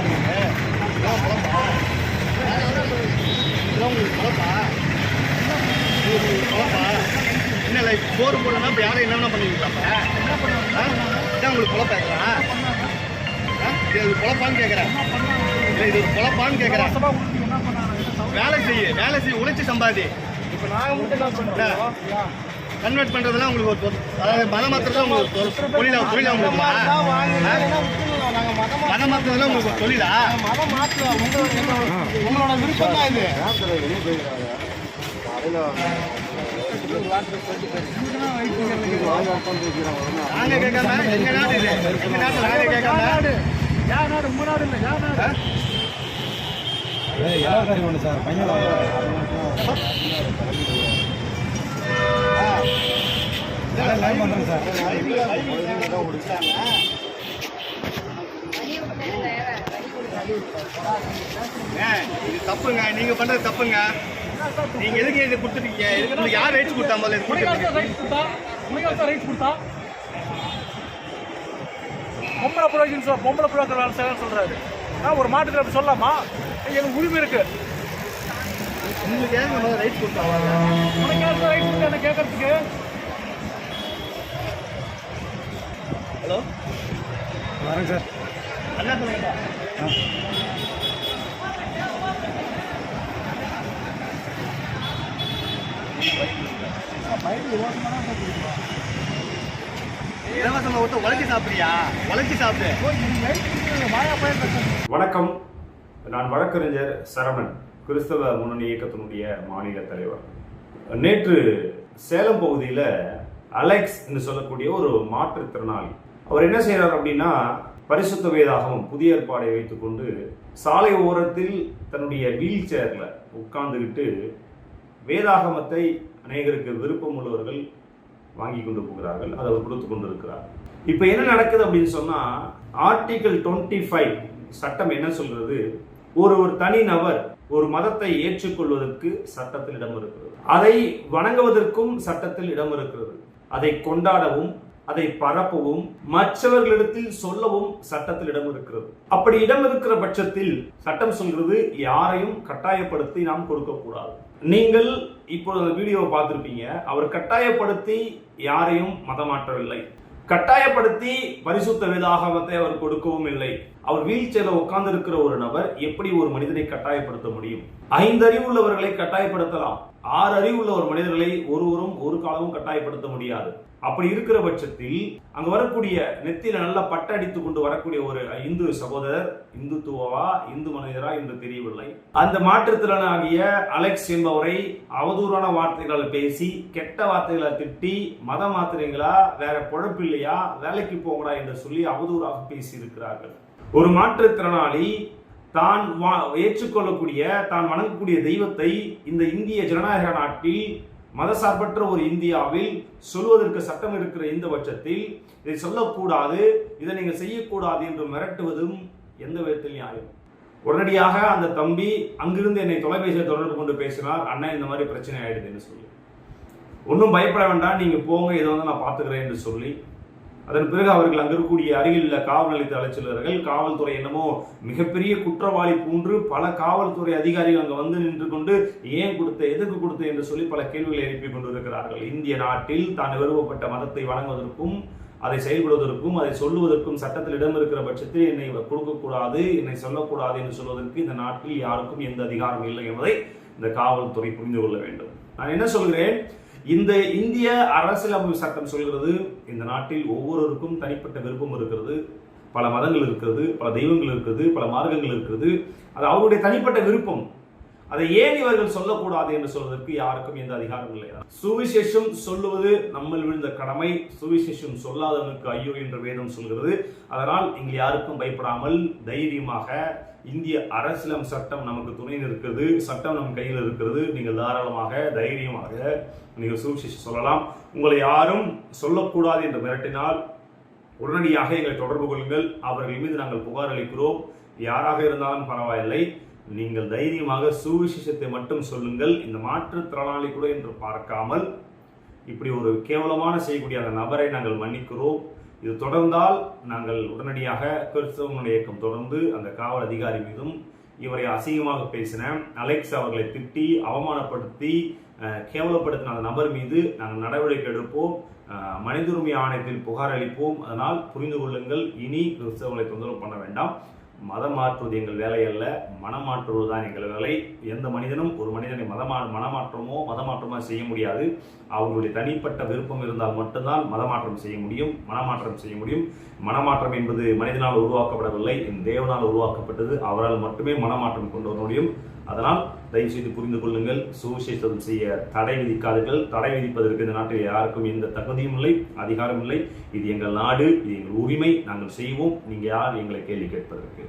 இருக்கு இதெல்லாம் பொழப்பா இதெல்லாம் உங்களுக்கு குழப்பா இது உங்களுக்கு பொழப்பா என்ன லைக் போர் போடணும்னா இப்போ யாரும் என்னென்ன பண்ணுவீங்களா அப்போ இதான் உங்களுக்கு பொழப்பா இது ஒரு பொழப்பான்னு கேட்குறேன் இல்லை இது ஒரு பொழப்பான்னு கேட்குறேன் வேலை செய்ய வேலை செய்ய உழைச்சி சம்பாதி இப்போ நான் மட்டும் என்ன பண்ணுறோம் கன்வெர்ட் பண்ணுறதுலாம் உங்களுக்கு ஒரு தொ- அதாவது மதம் மாத்திரதான் உங்களுக்கு ஒரு தொ- தொழிலா தொழிலா உங்களுக்கு மதம் மதம் உங்களுக்கு தொழிலா? மதம் மாற்றுவோம் உங்களோட உங்களோட விருப்பம் தான் இது. நாங்க கேட்காம எங்க நாடு இது? எங்க நாட்டு நாங்க கேட்காம? யார் நாடு உங்க நாடு இல்லை யா நாடு இது தப்புங்க நீங்க பண்றது தப்புங்க. நீங்க எதுக்கு இது கொடுத்துட்டீங்க? இதுக்கு உங்களுக்கு யார் ரைட்ஸ் கொடுத்தா முதல்ல கொடுத்துருக்கீங்க ரைட்ஸ் கொடுத்தா? கொடுத்தா? பொம்பளை புரோகின் சொல் பொம்பளை புரோக்கர் வேலை செய்யணும்னு சொல்றாரு. நான் ஒரு மாட்டுக்கு அப்படி சொல்லலாமா? எனக்கு உரிமை இருக்கு. உங்களுக்கு ஏன் ரைட்ஸ் கொடுத்தாங்க உனக்கு இருக்கு என்ன கேட்கறதுக்கு? ஹலோ? வரேங்க சார். இலவசமாக ஒருத்த உழைச்சி சாப்பிடுறியா உழைச்சி சாப்பிடு வணக்கம். நான் வழக்கறிஞர் சரவணன் கிறிஸ்தவ முன்னணி இயக்கத்தினுடைய மாநில தலைவர். நேற்று சேலம் பகுதியில் அலெக்ஸ் என்று சொல்லக்கூடிய ஒரு மாற்றுத்திறனாளி. அவர் என்ன செய்கிறார் அப்படின்னா பரிசுத்த வேதாகமம் புதிய ஏற்பாடை வைத்துக்கொண்டு சாலை ஓரத்தில் தன்னுடைய வீல் சேரில் உட்கார்ந்துக்கிட்டு வேதாகமத்தை அநேகருக்கு விருப்பம் உள்ளவர்கள் வாங்கி கொண்டு போகிறார்கள் அதை அவர் கொடுத்து கொண்டு இருக்கிறார் இப்போ என்ன நடக்குது அப்படின்னு சொன்னால் ஆர்டிகல் டுவெண்ட்டி ஃபைவ் சட்டம் என்ன சொல்கிறது ஒரு ஒரு தனி நபர் ஒரு மதத்தை ஏற்றுக்கொள்வதற்கு சட்டத்தில் இடம் இருக்கிறது அதை வணங்குவதற்கும் சட்டத்தில் இடம் இருக்கிறது அதை கொண்டாடவும் அதை பரப்பவும் மற்றவர்களிடத்தில் சொல்லவும் சட்டத்தில் இடம் இருக்கிறது. அப்படி இடம் இருக்கிற பட்சத்தில் சட்டம் சொல்கிறது யாரையும் கட்டாயப்படுத்தி நாம் கொடுக்க கூடாது நீங்கள் இப்பொழுது அந்த வீடியோவை பார்த்திருப்பீங்க. அவர் கட்டாயப்படுத்தி யாரையும் மதமாற்றவில்லை கட்டாயப்படுத்தி பரிசுத்த வேதாகமத்தை அவர் கொடுக்கவும் இல்லை. அவர் வீல் சேர்ல உட்கார்ந்து இருக்கிற ஒரு நபர் எப்படி ஒரு மனிதனை கட்டாயப்படுத்த முடியும்? ஐந்தறிவுள்ளவர்களை உள்ளவர்களை கட்டாயப்படுத்தலாம். ஆறு அறிவு உள்ள ஒரு மனிதர்களை ஒருவரும் ஒரு காலமும் கட்டாயப்படுத்த முடியாது. அப்படி இருக்கிற பட்சத்தில் அங்க வரக்கூடிய நெத்தியில நல்லா பட்டடித்து கொண்டு வரக்கூடிய ஒரு இந்து சகோதரர் இந்துத்துவவா இந்து மனிதரா என்று தெரியவில்லை. அந்த மாற்றுத்திறனாகிய அலெக்ஸ் என்பவரை அவதூறான வார்த்தைகளால் பேசி கெட்ட வார்த்தைகளை திட்டி மத மாத்திரைங்களா வேற பொழப்பு இல்லையா வேலைக்கு போங்கடா என்று சொல்லி அவதூறாக பேசி இருக்கிறார்கள் ஒரு மாற்றுத்திறனாளி தான் வா- ஏற்றுக்கொள்ளக்கூடிய தான் வணங்கக்கூடிய தெய்வத்தை இந்த இந்திய ஜனநாயக நாட்டில் மதசார்பற்ற ஒரு இந்தியாவில் சொல்வதற்கு சட்டம் இருக்கிற இந்த பட்சத்தில் இதை சொல்லக்கூடாது இதை நீங்கள் செய்யக்கூடாது என்று மிரட்டுவதும் எந்த விதத்தில் நியாயம். உடனடியாக அந்த தம்பி அங்கிருந்து என்னை தொலைபேசியில் தொடர்பு கொண்டு பேசினார் அண்ணன் இந்த மாதிரி பிரச்சனை ஆயிடுது என்று சொல்லி. ஒன்றும் பயப்பட வேண்டாம் நீங்கள் போங்க இதை வந்து நான் பார்த்துக்கிறேன் என்று சொல்லி அதன் பிறகு அவர்கள் அங்கிருக்கக்கூடிய அருகில் உள்ள காவல் நிலையத்தை அழைச்சுள்ளார்கள் காவல்துறை என்னமோ மிகப்பெரிய குற்றவாளி போன்று பல காவல்துறை அதிகாரிகள் அங்கே வந்து நின்று கொண்டு ஏன் கொடுத்த எதுக்கு கொடுத்த? என்று சொல்லி பல கேள்விகளை எழுப்பி கொண்டிருக்கிறார்கள். இந்திய நாட்டில் தான் விரும்பப்பட்ட மதத்தை வழங்குவதற்கும் அதை செயல்படுவதற்கும் அதை சொல்லுவதற்கும் சட்டத்தில் இடம் இருக்கிற பட்சத்தில் என்னை கொடுக்கக்கூடாது என்னை சொல்லக்கூடாது என்று சொல்வதற்கு இந்த நாட்டில் யாருக்கும் எந்த அதிகாரம் இல்லை என்பதை இந்த காவல்துறை புரிந்து கொள்ள வேண்டும். நான் என்ன சொல்கிறேன்? இந்த இந்திய அரசியலமைப்பு சட்டம் சொல்கிறது இந்த நாட்டில் ஒவ்வொருவருக்கும் தனிப்பட்ட விருப்பம் இருக்கிறது. பல மதங்கள் இருக்கிறது பல தெய்வங்கள் இருக்கிறது பல மார்க்கங்கள் இருக்கிறது. அது அவருடைய தனிப்பட்ட விருப்பம். அதை ஏன் இவர்கள் சொல்லக்கூடாது என்று சொல்வதற்கு யாருக்கும் எந்த அதிகாரம் இல்லை. சுவிசேஷம் சொல்லுவது நம்மில் விழுந்த கடமை. சுவிசேஷம் சொல்லாதவனுக்கு ஐயோ என்று வேதம் சொல்கிறது. அதனால் இங்கு யாருக்கும் பயப்படாமல் தைரியமாக இந்திய அரசியலம் சட்டம் நமக்கு துணை இருக்கிறது சட்டம் நம் கையில் இருக்கிறது. நீங்கள் தாராளமாக தைரியமாக நீங்கள் சுவிசேஷம் சொல்லலாம். உங்களை யாரும் சொல்லக்கூடாது என்று மிரட்டினால் உடனடியாக எங்களை தொடர்பு கொள்ளுங்கள். அவர்கள் மீது நாங்கள் புகார் அளிக்கிறோம். யாராக இருந்தாலும் பரவாயில்லை. நீங்கள் தைரியமாக சுவிசேஷத்தை மட்டும் சொல்லுங்கள். இந்த மாற்றுத்திறனாளி கூட என்று பார்க்காமல் இப்படி ஒரு கேவலமான செய்யக்கூடிய அந்த நபரை நாங்கள் மன்னிக்கிறோம். இது தொடர்ந்தால் நாங்கள் உடனடியாக கிறிஸ்தவ இயக்கம் தொடர்ந்து அந்த காவல் அதிகாரி மீதும் இவரை அசிங்கமாக பேசின அலெக்ஸ் அவர்களை திட்டி அவமானப்படுத்தி கேவலப்படுத்தின அந்த நபர் மீது நாங்கள் நடவடிக்கை எடுப்போம். அஹ், மனித உரிமை ஆணையத்தில் புகார் அளிப்போம். அதனால் புரிந்து கொள்ளுங்கள். இனி கிறிஸ்தவர்களை தொந்தரவு பண்ண வேண்டாம். மதம் மாற்றுவது எங்கள் வேலை அல்ல. மனம் மாற்றுவது தான் எங்கள் வேலை. எந்த மனிதனும் ஒரு மனிதனை மதமா மனமாற்றமோ மதமாற்றமோ செய்ய முடியாது. அவர்களுடைய தனிப்பட்ட விருப்பம் இருந்தால் மட்டும்தான் மதமாற்றம் செய்ய முடியும் மனமாற்றம் செய்ய முடியும். மனமாற்றம் என்பது மனிதனால் உருவாக்கப்படவில்லை. என் தேவனால் உருவாக்கப்பட்டது. அவரால் மட்டுமே மனமாற்றம் கொண்டு வர முடியும். அதனால் தயவு செய்து புரிந்து கொள்ளுங்கள். சுவிசேஷம் செய்ய தடை விதிக்காதீர்கள். தடை விதிப்பதற்கு இந்த நாட்டில் யாருக்கும் எந்த தகுதியும் இல்லை அதிகாரம் இல்லை. இது எங்கள் நாடு இது எங்கள் உரிமை. நாங்கள் செய்வோம். நீங்கள் யார்? எங்களை கேள்வி கேட்பதற்கு.